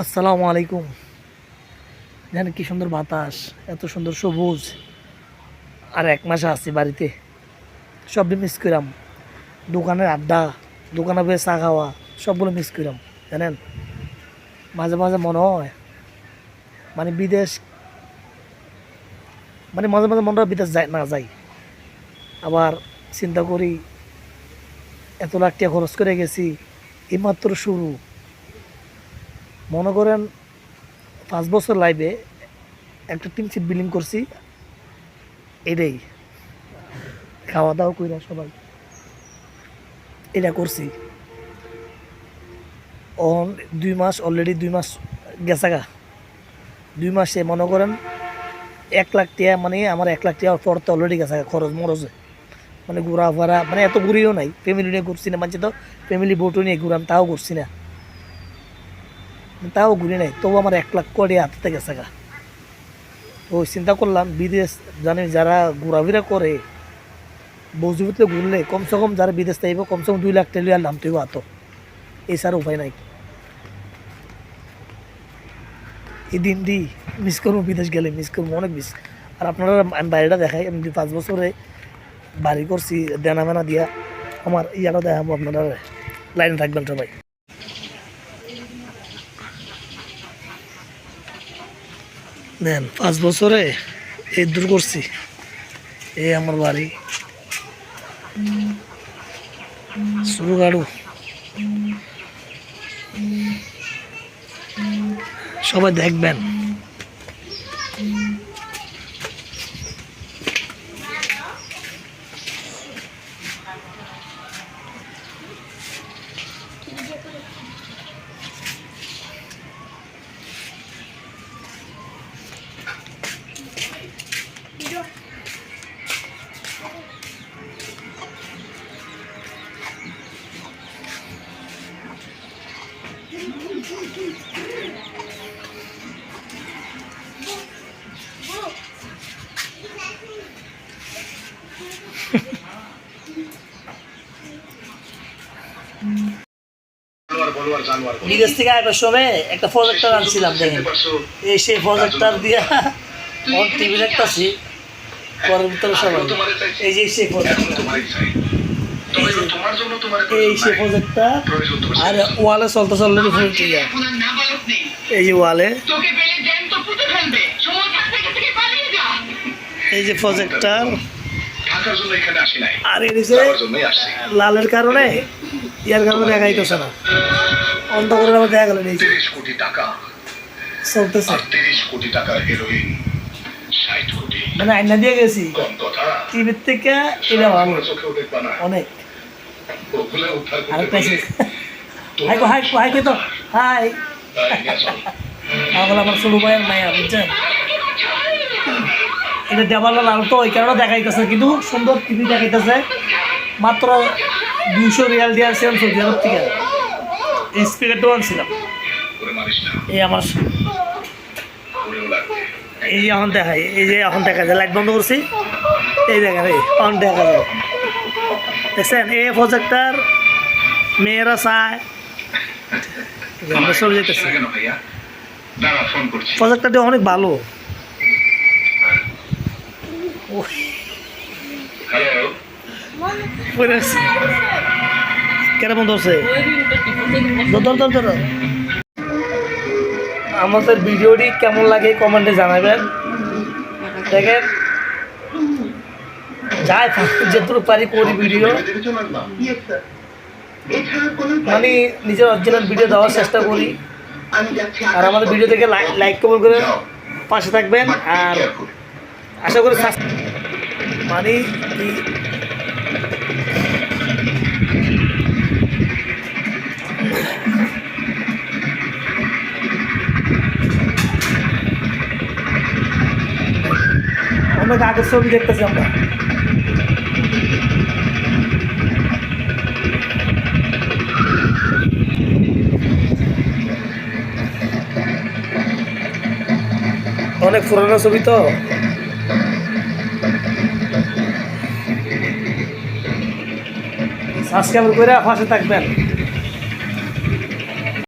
আসসালামু আলাইকুম। জানেন কি সুন্দর বাতাস, এত সুন্দর সবুজ। আর এক মাস আছি বাড়িতে। সব মিস করাম দোকানের আড্ডা, দোকানে বসে চা খাওয়া, সবগুলো মিস করাম জানেন? মাঝে মাঝে মনে হয় মানে বিদেশ মানে মাঝে মাঝে মনে হয় বিদেশ যায়, না যাই আবার চিন্তা করি, এত লাখ টাকা খরচ করে গেছি, এইমাত্র শুরু। মনে করেন পাঁচ বছর লাইভে একটা টিম সিট বিলিং করছি, এটাই। খাওয়া দাওয়া কইরা সবাই এটা করছি। অন দুই মাস অলরেডি দুই মাস গেছে গা। দুই মাসে মনে করেন এক লাখ টিয়া মানে আমার এক লাখ টাকা পড়তে অলরেডি গেছে খরচ মরচে। মানে ঘোরা ফেরা মানে এত ঘুরিও নাই। ফ্যামিলি নিয়ে ঘুরছি না মানছে তো ফ্যামিলি বোটও নিয়ে ঘুরাম, তাও করছি না। তাও ঘুরে নাই, তবু আমার এক লাখ কোটি হাতে গেছে গা। তো চিন্তা করলাম, বিদেশ জানি যারা ঘোরাফেরা করে বজুবিতে ঘুরলে কমসে কম যারা বিদেশ থাকবে কমসে কম দুই লাখ টেলিয়ার নাম তুই হাত এছাড়া উপায় নাই। এই দিন দি মিস করব, বিদেশ গেলে মিস করব, অনেক মিস আর আপনারা আমি বাড়িটা দেখাই, আমি পাঁচ বছরে বাড়ি করছি দেনা মেনা দিয়া, আমার ইয়াটা দেখাবো আপনারা। লাইনে থাকবেন সবাই। দেন পাঁচ বছরে এই দূর করছি। এই আমার বাড়ি। শুরু গাড়ু। সবাই দেখবেন। বিদেশ থেকে আসার সময় একটা প্রজেক্টর আনছিলাম দেখেন। এই সেই প্রজেক্টর দিয়া টিভি দেখতেছি পরের ভিতরে সবাই। এই যে সেই প্রজেক্টর এই সেই প্রজেক্টর আর ওয়ালে চলতে চললে নেই এই যে ওয়ালে। এই যে নাই। আর আসছি। লালের কারণে ইয়ার কারণে দেখা যাইতেছে না। অন্ধ করে আবার দেখা গেল এই কোটি টাকা। চলতেছে। তিরিশ কোটি টাকার হেরোইন মানে আইনা দিয়ে গেছি। টিভির থেকে এটা ভালো। অনেক। ওগুলো উদ্ধার আর করতে একটা পেরে হাই হাই হাই তো হাই তাই নিয়ে চল। আমার আমার ছোট ভাইয়ের মায়া বুঝছেন এটা দেওয়ালা লাল তো ওই কারণে দেখাইতেছে কিন্তু সুন্দর টিভি দেখাইতেছে মাত্র দুইশো রিয়াল দিয়ে আসছিলাম সৌদি আরব থেকে এই স্পিকারটাও আনছিলাম এই আমার এই এখন দেখাই এই যে এখন দেখা যায় লাইট বন্ধ করছি এই দেখেন এই এখন দেখা যায় দেখছেন, এই প্রজেক্টার মেয়েরা চায়। আমরা চলে যেতেছি। অনেক ভালো। আমাদের ভিডিওটি কেমন লাগে কমেন্টে জানাবেন। দেখেন যাই যেটুকু পারি করি ভিডিও। আমি নিজের অরিজিনাল ভিডিও দেওয়ার চেষ্টা করি। আর আমাদের ভিডিও থেকে লাইক কমেন্ট করে পাশে থাকবেন। আর আশা করি মানে অনেক আগের ছবি দেখতেছি আমরা। অনেক পুরোনো ছবি তো। সাবস্ক্রাইব করে পাশে থাকবেন।